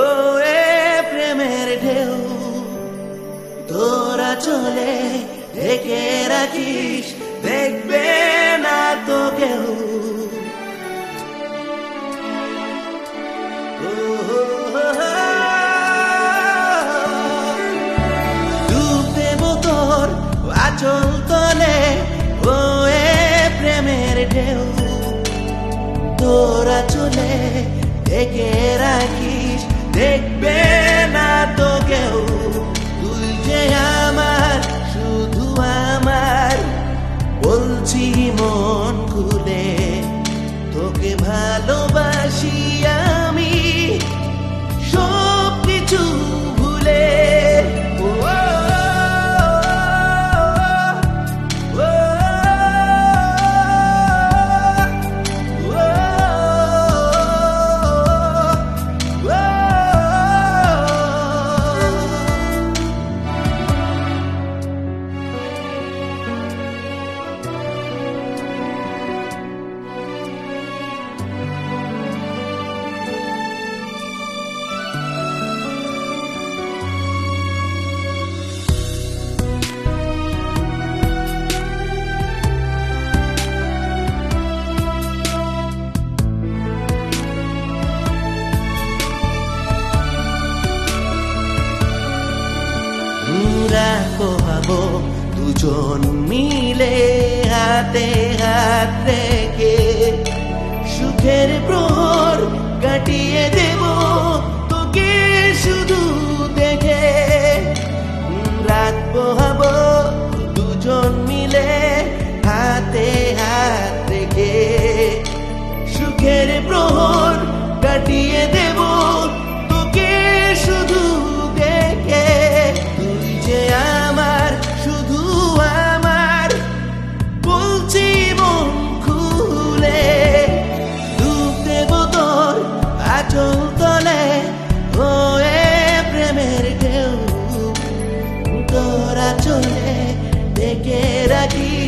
ও এ প্রেমের ঢেউ। তোরা চলে ঢেকে রাখিস, দেখবে না তো কেউ। ডুব দেব তোর আচল তলে ও প্রেমের তোরা চলে ডেকে রাখিস, দেখবে না তো কেউ তুই যে আমার, শুধু আমার, বলছি মন খুলে, তোকে ভালোবাসি রাখো ভাবো, দুজন মিলে হাতে হাত রেখে সুখের প্রহর কাটিয়ে দেব, তোকে শুধু দেখে রাখব ভাবো, দুজন মিলে হাতে হাত রেখে সুখের প্রহর কাটিয়ে দেব। de que era aquí.